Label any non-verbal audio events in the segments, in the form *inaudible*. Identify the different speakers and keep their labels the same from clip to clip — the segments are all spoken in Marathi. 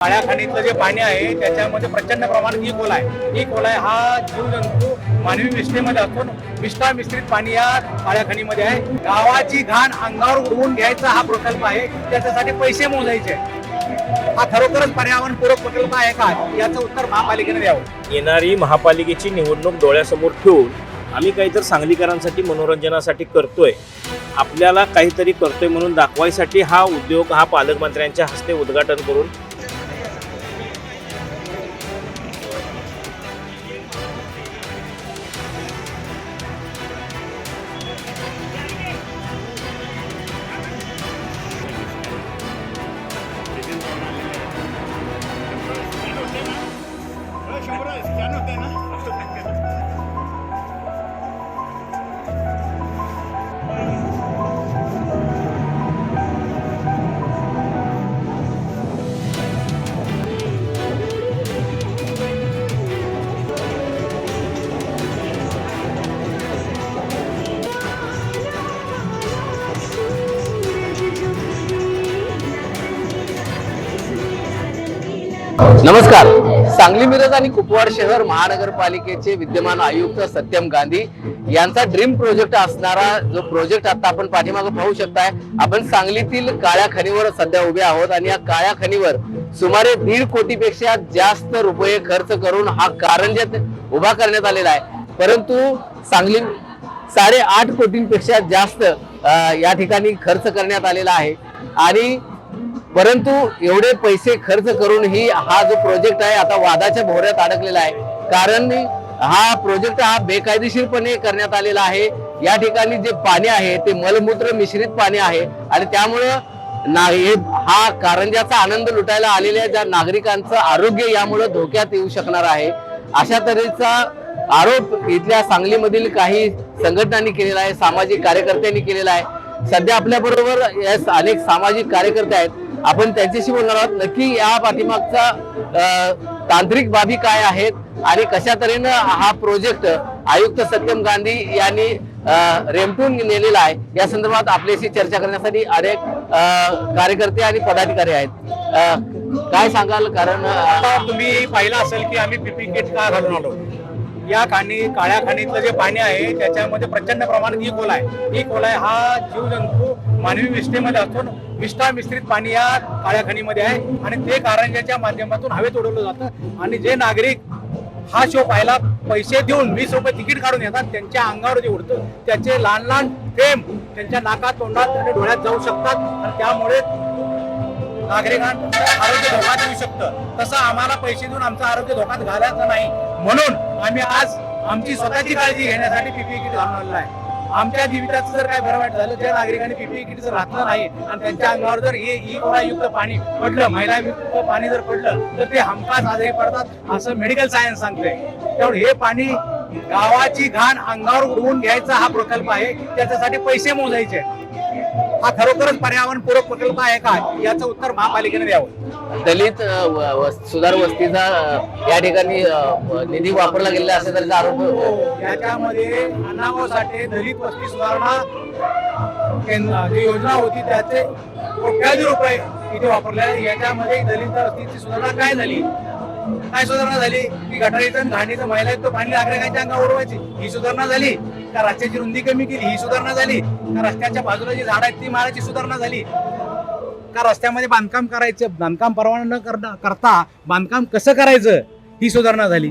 Speaker 1: काळ्या खाणीतलं जे पाणी आहे त्याच्यामध्ये प्रचंड प्रमाणात ई कोलाय आहे. ई कोलाय आहे हा जीवजंतू मानवी मिश्रीमध्ये असून मिष्ठा मिश्रित पाणी या काळ्या खाणीमध्ये आहे. गावाची घाण अंगावर उडवून घ्यायचा हा प्रकल्प आहे. त्याच्यासाठी पैसे मोजायचे हा खरोखरच पर्यावरणपूरक प्रकल्प आहे का? याचं उत्तर महापालिकेने द्यावं.
Speaker 2: येणारी महापालिकेची निवडणूक डोळ्यासमोर ठेवून आम्ही काहीतरी सांगलीकरांसाठी मनोरंजनासाठी करतोय. आपल्याला काहीतरी करतोय म्हणून दाखवायसाठी हा उद्योग हा पालकमंत्र्यांच्या हस्ते उद्घाटन करून
Speaker 3: नमस्कार. सांगली मिरज आणि कुपवाड शहर महानगरपालिकेचे विद्यमान आयुक्त सत्यम गांधी यांचा ड्रीम प्रोजेक्ट असणारा जो प्रोजेक्ट आता आपण पाठीमागे पाहू शकताय आपण सांगलीतील काळ्या खणीवर सध्या उभे आहोत आणि या काळ्या खणीवर सुमारे दीड कोटीपेक्षा जास्त रुपये खर्च करून हा कारंज्यात उभा करण्यात आलेला आहे. परंतु सांगली साडे आठ कोटींपेक्षा जास्त या ठिकाणी खर्च करण्यात आलेला आहे. आणि परंतु एवढे पैसे खर्च करूनही हा जो प्रोजेक्ट आहे आता वादाच्या भोवऱ्यात अडकलेला आहे. कारण हा प्रोजेक्ट हा बेकायदेशीरपणे करण्यात आलेला आहे. या ठिकाणी जे पाणी आहे ते मलमूत्र मिश्रित पाणी आहे. आणि त्यामुळं ना हे हा कारंजाचा आनंद लुटायला आलेल्या ज्या नागरिकांचं आरोग्य यामुळं धोक्यात येऊ शकणार आहे. अशा तऱ्हेचा आरोप इथल्या सांगलीमधील काही संघटनांनी केलेला आहे सामाजिक कार्यकर्त्यांनी केलेला आहे. सध्या आपल्या बरोबर अनेक सामाजिक कार्यकर्ते आहेत. आपण त्यांच्याशी बोलणार आहोत. नक्की या पाठीमागचा तांत्रिक बाबी काय आहेत आणि कशा तऱ्हेनं हा प्रोजेक्ट आयुक्त सत्यम गांधी यांनी रेमटून नेलेला आहे या संदर्भात आपल्याशी चर्चा करण्यासाठी अनेक कार्यकर्ते आणि पदाधिकारी आहेत. काय सांगाल? कारण
Speaker 1: आता तुम्ही पाहिलं असेल की आम्ही पीपी किट का घालून आलो? या खाणी काळ्या खाणीतलं जे पाणी आहे त्याच्यामध्ये प्रचंड प्रमाणात ई कोल आहे. ई कोल आहे हा जीवजंतू मानवी विष्ठेमध्ये असून विष्ठा मिश्रित पाणी या काळ्या खणीमध्ये आहे. आणि ते कारंजाच्या माध्यमातून हवेत उडवलं जातं. आणि जे नागरिक हा शो पाहायला पैसे देऊन वीस रुपये तिकीट काढून येतात त्यांच्या अंगावर जे उडतं त्याचे लहान लहान थेंब त्यांच्या नाकात तोंडात आणि डोळ्यात जाऊ शकतात. आणि त्यामुळे नागरिकांचं आरोग्य धोक्यात येऊ शकतं. तसं आम्हाला पैसे देऊन आमचं आरोग्य धोक्यात घालायचं नाही. म्हणून आम्ही आज आमची स्वतःची काळजी घेण्यासाठी पीपीई किट घालून आहे. आमच्या जीविताचं जर काय बरं झालं त्या नागरिकांनी पीपीई किट जर घातलं नाही आणि त्यांच्या अंगावर जर हे ई युक्त पाणी पडलं महिला युक्त पाणी जर पडलं तर ते हमखास आजारी पडतात असं मेडिकल सायन्स सांगते त्यामुळे हे पाणी गावाची घाण अंगावर उडवून घ्यायचा हा प्रकल्प आहे त्याच्यासाठी पैसे मोजायचे हा खरोखरच पर्यावरणपूरक प्रकल्प आहे का? याचं उत्तर महापालिकेने द्यावं.
Speaker 3: दलित सुधार वस्तीचा या ठिकाणी निधी वापरला गेलेला असं त्यांचा आरोप
Speaker 1: याच्यामध्ये अण्णाभाऊ दलित वस्ती सुधारणा जी योजना होती त्याचे कोट्याधी रुपये इथे वापरले याच्यामध्ये दलित वस्तीची सुधारणा काय झाली? काय सुधारणा झाली? की गटारीचं घाणीचं महिला तो पाणी नागरिकांच्या अंगावर उडवायची? ही सुधारणा झाली? का रस्त्याची रुंदी कमी केली? ही सुधारणा झाली? का रस्त्याच्या बाजूला जी झाड आहेत ती मारायची सुधारणा झाली? का रस्त्यामध्ये बांधकाम करायचं? बांधकाम परवाना न करणं करता बांधकाम कसं करायचं? ही सुधारणा झाली.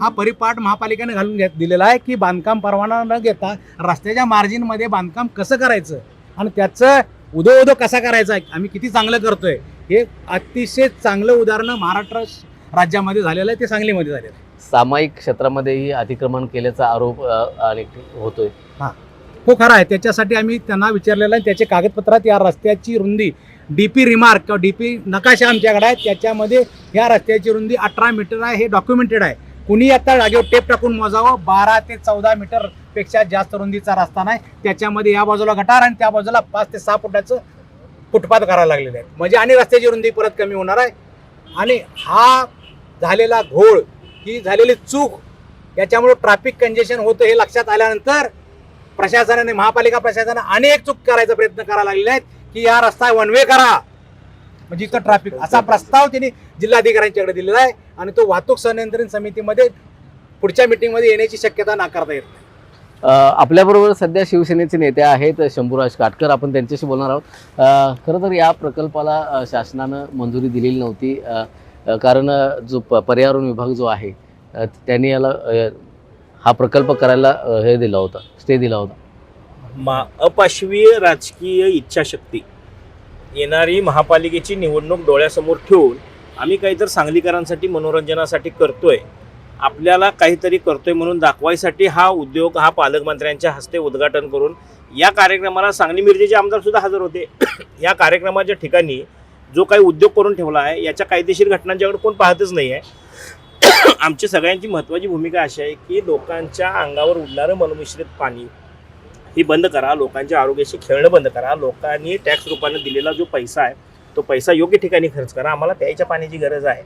Speaker 1: हा परिपाठ महापालिकेने घालून घेत दिलेला आहे की बांधकाम परवाना न घेता रस्त्याच्या मार्जिनमध्ये बांधकाम कसं करायचं? आणि त्याचं उदो उदो कसा करायचा? आम्ही किती चांगलं करतोय? हे अतिशय चांगलं उदाहरण महाराष्ट्र राज्यामध्ये झालेलं आहे ते सांगलीमध्ये झालेलं आहे.
Speaker 3: सामायिक क्षेत्रामध्येही अतिक्रमण केल्याचा आरोप होतोय.
Speaker 1: हो खरं आहे. त्याच्यासाठी आम्ही त्यांना विचारलेलं आहे. त्याचे कागदपत्रात या रस्त्याची रुंदी डी पी रिमार्क किंवा डी पी नकाशा आमच्याकडे आहे त्याच्यामध्ये या रस्त्याची रुंदी अठरा मीटर आहे हे डॉक्युमेंटेड आहे. कुणी आता जागेवर टेप टाकून मोजावं? बारा ते चौदा मीटरपेक्षा जास्त रुंदीचा रस्ता नाही. त्याच्यामध्ये या बाजूला गटार आणि त्या बाजूला पाच ते सहा फुटाचं फुटपाथ करायला लागलेले आहेत. म्हणजे आणि रस्त्याची रुंदी परत कमी होणार आहे. आणि हा झालेला घोळ ही झालेली चूक याच्यामुळे ट्रॅफिक कंजेशन होतं हे लक्षात आल्यानंतर प्रशासनाने महापालिका प्रशासनाने अनेक चूक करायचा प्रयत्न करायला लागलेले आहेत. की हा रस्ता वन वे करा. म्हणजे इथं ट्रॅफिक असा प्रस्ताव त्यांनी जिल्हाधिकाऱ्यांच्याकडे दिलेला आहे आणि तो वाहतूक संनियंत्रण समितीमध्ये पुढच्या मीटिंगमध्ये येण्याची शक्यता नाकारता येत नाही.
Speaker 3: आपल्या बरोबर सध्या शिवसेनेचे नेते आहेत शंभूराज काटकर. आपण त्यांच्याशी बोलणार आहोत. खरं तर या प्रकल्पाला शासनानं मंजुरी दिलेली नव्हती. कारण जो प पर्यावरण विभाग जो आहे त्यांनी याला हा प्रकल्प करायला हे दिला होता स्टे दिला होता.
Speaker 2: मा अपाशवीय राजकीय इच्छाशक्ती. येणारी महापालिकेची निवडणूक डोळ्यासमोर ठेवून आम्ही काहीतरी सांगलीकरांसाठी मनोरंजनासाठी करतोय. आपल्याला काहीतरी करतोय म्हणून दाखवायसाठी हा उद्योग हा पालकमंत्र्यांच्या हस्ते उद्घाटन करून या कार्यक्रमाला सांगली मिरजेचे आमदारसुद्धा हजर होते. *clears throat* या कार्यक्रमाच्या ठिकाणी जो काही उद्योग करून ठेवला आहे याच्या कायदेशीर घटनांच्याकडे कोण पाहतच नाही आहे *clears throat* आमची सगळ्यांची महत्त्वाची भूमिका अशी आहे की लोकांच्या अंगावर उडणारं मलमिश्रित पाणी ही बंद करा लोकांच्या आरोग्याशी खेळणं बंद करा लोकांनी टॅक्स रूपाने दिलेला जो पैसा आहे तो पैसा योग्य ठिकाणी खर्च करा. आम्हाला प्यायच्या पाण्याची गरज आहे.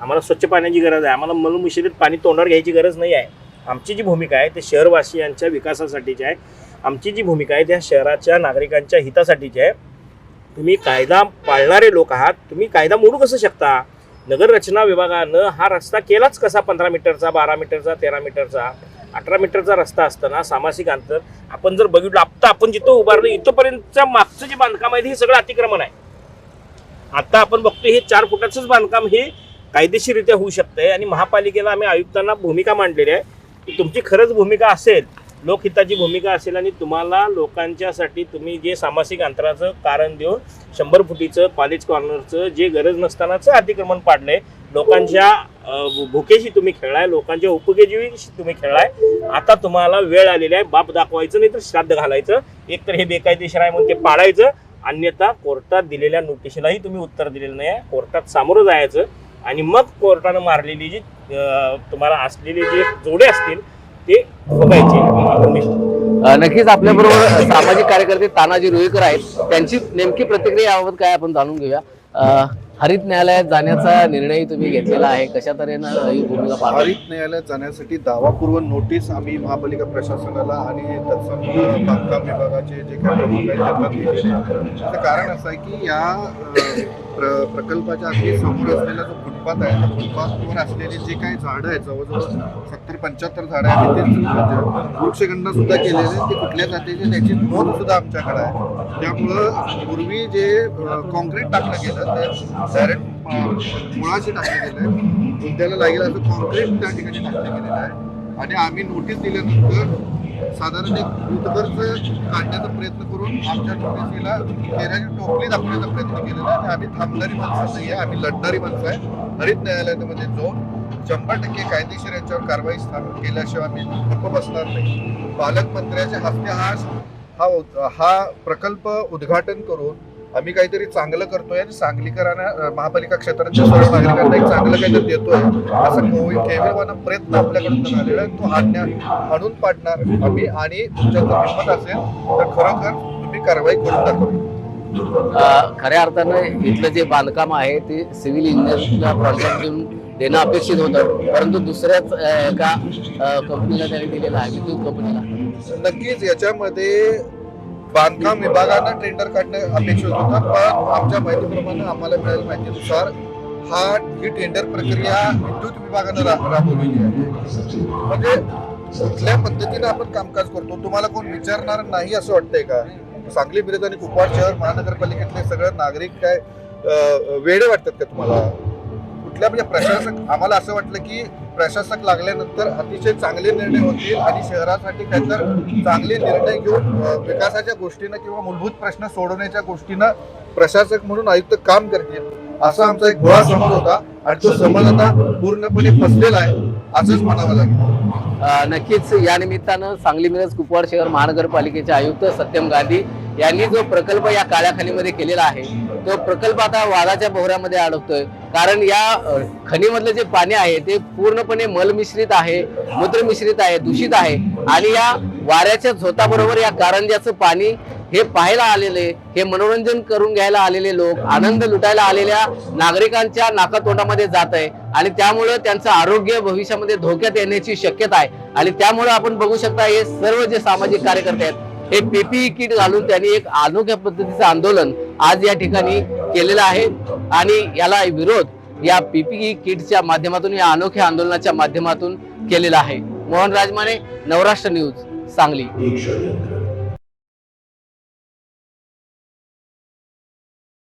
Speaker 2: आम्हाला स्वच्छ पाण्याची गरज आहे. आम्हाला मलमिश्रित पाणी तोंडावर घ्यायची गरज नाही आहे. आमची जी भूमिका आहे ते शहरवासियांच्या विकासासाठीची आहे. आमची जी भूमिका आहे त्या शहराच्या नागरिकांच्या हितासाठीची आहे. तुम्ही कायदा पाळणारे लोक आहात. तुम्ही कायदा मोडू कसं शकता? नगररचना विभागानं हा रस्ता केलाच कसा? पंधरा मीटरचा बारा मीटरचा तेरा मीटरचा? अठरा मीटरचा रस्ता असताना सामासिक अंतर आपण जर बघितलं आत्ता आपण जिथं उभारलं इथंपर्यंतच्या मागचं जे बांधकाम आहे हे सगळं अतिक्रमण आहे. आता आपण बघतो हे चार फुटाचंच बांधकाम हे कायदेशीररित्या होऊ शकतंय आणि महापालिकेला आम्ही आयुक्तांना भूमिका मांडलेली आहे. की तुमची खरंच भूमिका असेल लोकहिताची भूमिका असेल आणि तुम्हाला लोकांच्यासाठी तुम्ही जे सामासिक अंतराचं कारण देऊन शंभर फुटीचं कॉलेज कॉर्नरचं जे गरज नसतानाचं अतिक्रमण पाडलंय लोकांच्या भुकेशी तुम्ही खेळलाय लोकांच्या उपकेजीशी तुम्ही खेळलाय आता तुम्हाला वेळ आलेली आहे बाप दाखवायचं नाही तर श्राद्ध घालायचं एक तर हे बेकायदेशीर आहे म्हणून ते पाडायचं अन्यथा कोर्टात दिलेल्या नोटिशीलाही तुम्ही उत्तर दिलेलं नाही आहे कोर्टात सामोरं जायचं आणि मग कोर्टानं मारलेली जी तुम्हाला असलेली जे जोडे असतील बघायचे
Speaker 3: नक्कीच आपल्या बरोबर सामाजिक कार्यकर्ते तानाजी रुईकर आहेत त्यांची नेमकी प्रतिक्रिया याबाबत काय आपण जाणून घेऊया अ, हरित न्यायालयात जाण्याचा निर्णय तुम्ही घेतलेला आहे कशा तऱ्हेनं ही भूमिका पार पाडली?
Speaker 4: हरित न्यायालयात जाण्यासाठी दावापूर्व नोटीस आम्ही महापालिका प्रशासनाला आणि तत्सम बांधकाम विभागाचे जे काही प्रमुख आहेत त्यांना दिलेले आहे. त्याचं कारण असं आहे की या अ, प्र प्रकल्पाच्या अगदी समोर असलेला जो फुटपाथ आहे. त्या असलेली जी काही झाडं आहेत जवळजवळ सत्तर पंच्याहत्तर झाडं आहेत ते म्हणजे वृक्षगणना सुद्धा केलेले ते कुठल्या जातीचे त्याची नोंद सुद्धा आमच्याकडे आहे. त्यामुळं पूर्वी जे कॉन्क्रीट टाकलं गेलं ते डायरेक्ट मुळाशी टाकलं गेलं आहे. त्याला लागेल असं कॉन्क्रीट त्या ठिकाणी टाकलं गेलेलं आहे. आणि आम्ही नोटीस दिल्यानंतर साधारण एक बुधभरच काढण्याचा प्रयत्न करून आमच्या नोटीसीला टोपली दाखवण्याचा प्रयत्न केलेला आहे. आम्ही थांबणारी माणसं नाही आहे आम्ही लढणारी माणसं आहे. हरित न्यायालयामध्ये म्हणजे जाऊन शंभर टक्के कायदेशीर याच्यावर कारवाई स्थापन केल्याशिवाय मी गप्प बसणार नाही. पालकमंत्र्याच्या हस्ते हा हा हा प्रकल्प उद्घाटन करून आम्ही काहीतरी चांगलं करतोय आणि सांगलीकरांना महापालिका क्षेत्राच्या सर्व नागरिकांना एक चांगलं काहीतरी देतोय. असं कोवि- केविलवाना प्रयत्न आपल्याकडून झालेला आहे. तो आणण्या आणून पाडणार. आम्ही आणि तुमच्या जर हिंमत असेल तर खरोखर तुम्ही कारवाई करून
Speaker 3: दाखवली खऱ्या अर्थानं इथलं जे बांधकाम आहे ते सिव्हिल इंजिनिअरला कॉन्ट्रॅक्ट देऊन देणं अपेक्षित होतं. परंतु दुसऱ्याच एका कंपनीला त्यांनी दिलेला आहे विद्युत कंपनीला
Speaker 4: नक्कीच याच्यामध्ये बांधकाम विभागानं टेंडर काढणं अपेक्षित होतं पण आमच्या माहितीप्रमाणे आम्हाला मिळालेल्या माहितीनुसार हा ही टेंडर प्रक्रिया विद्युत विभागानं राबवलेली आहे. म्हणजे कुठल्या पद्धतीने आपण कामकाज करतो तुम्हाला कोण विचारणार नाही असं वाटतंय का? सांगली मिरज आणि कुपवाड शहर महानगरपालिकेतले सगळे नागरिक काय वेडे वाटतात का तुम्हाला? कुठल्या म्हणजे प्रशासक आम्हाला असं वाटलं की प्रशासक लागल्यानंतर अतिशय चांगले निर्णय होतील आणि शहरासाठी काहीतर चांगले निर्णय घेऊन विकासाच्या गोष्टीनं किंवा मूलभूत प्रश्न सोडवण्याच्या गोष्टीनं प्रशासक म्हणून आयुक्त काम करतील. असा आमचा एक गोळा समज होता आणि तो समज आता पूर्णपणे फसलेला आहे असंच म्हणावं लागेल.
Speaker 3: नक्कीच या निमित्तानं सांगली मिरज कुपवाड शहर महानगरपालिकेचे आयुक्त सत्यम गांधी यांनी जो प्रकल्प या काळ्याखालीमध्ये केलेला आहे तो प्रकल्प आता वादाच्या बोहऱ्यामध्ये अडकतोय. कारण या अ, खणीमधलं जे पाणी आहे ते पूर्णपणे मलमिश्रित आहे मूत्रमिश्रित आहे दूषित आहे आणि या वाऱ्याच्या झोताबरोबर या कारंज्याचं पाणी हे पाहायला आलेले हे मनोरंजन करून घ्यायला आलेले लोक आनंद लुटायला आलेल्या नागरिकांच्या नाकातोंडामध्ये जात आहे. आणि त्यामुळं त्यांचं आरोग्य भविष्यामध्ये धोक्यात येण्याची शक्यता आहे. आणि त्यामुळं आपण बघू शकता हे सर्व जे सामाजिक कार्यकर्ते आहेत हे पीपीई किट घालून त्यांनी एक अनोख्या पद्धतीचं आंदोलन आज या ठिकाणी केलेलं आहे. आणि याला विरोध या पीपीई किटच्या माध्यमातून या अनोख्या आंदोलनाच्या माध्यमातून केलेला आहे. मोहन राजमाने नवराष्ट्र न्यूज सांगली.
Speaker 5: एक षडयंत्र.